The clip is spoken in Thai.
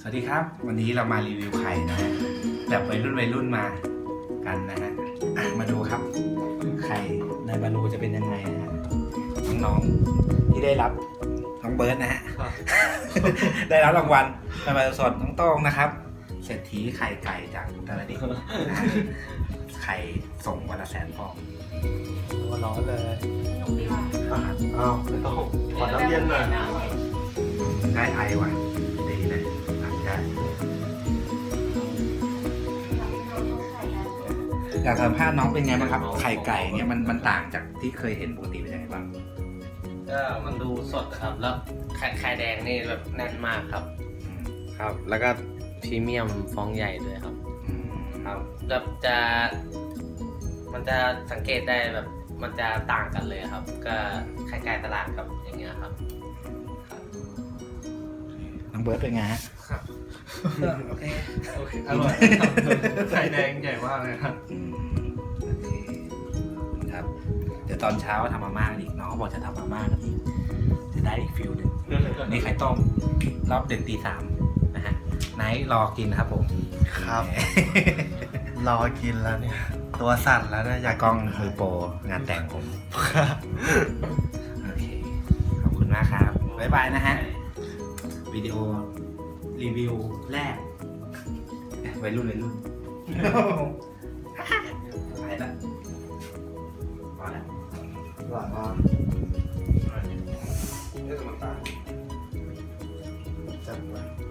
สวัสดีครับ วันนี้เรามารีวิวไข่นะฮะแบบวัยรุ่นวัยรุ่นมากันนะฮะอะมาดูครับ ไข่ในบาลูจะเป็นยังไงนะฮะน้องๆที่ได้รับน้องเบิร์ดนะฮะ ได้รับรางวัลในบาลูสดน้องโต้งนะครับเศรษฐีไข่ไก่จากอุตรดิตถ์นะฮะไข่ส่งวันละแสนฟองตัวร้อนเลยตรงนี้ว่าอะอ้าวไม่ต้องขอน้ำเย็นหน่อยได้ไอว่ะดีนะ อยากสัมภาษณ์น้องเป็นไงบ้างครับ ไข่ไก่เนี่ยมันมันต่างจากที่เคยเห็นปกติเป็นยังไงบ้างก็มันดูสดครับ แล้วไข่ไข่แดงนี่แบบแน่นมากครับอืมครับ แล้วก็พรีเมียมฟองใหญ่ด้วยครับ อืมครับแบบจะ มันจะสังเกตได้แบบ มันจะต่างกันเลยครับ ก็ไข่ไก่ตลาดกับอย่างเงี้ยครับครับน้องเบิร์ดเป็นไงฮะครับโอเคโอเค อร่อยครับไข่แดงใหญ่ มากเลยครับอืมโอเคครับเดี๋ยวตอนเช้าทำมาม่ากันอีกน้องบอกจะทำมาม่ากันอีกจะได้อีกฟิลหนึ่งอันนี่ไข่ต้มรอบดึกตีสามนะฮะไนท์รอกินนะครับผมครับ รอกินแล้วเนี่ย ตัวสั่นแล้วนะอยากกล้องมือโปรงานแต่งผมโอเคขอบคุณมากครับบ๊ายบายนะฮะวิดีโอรีวิวแรกวัยรุ่นวัยรุ่น ไปแล้วพอแล้วหวานมากนี่สมันตาลจัดไป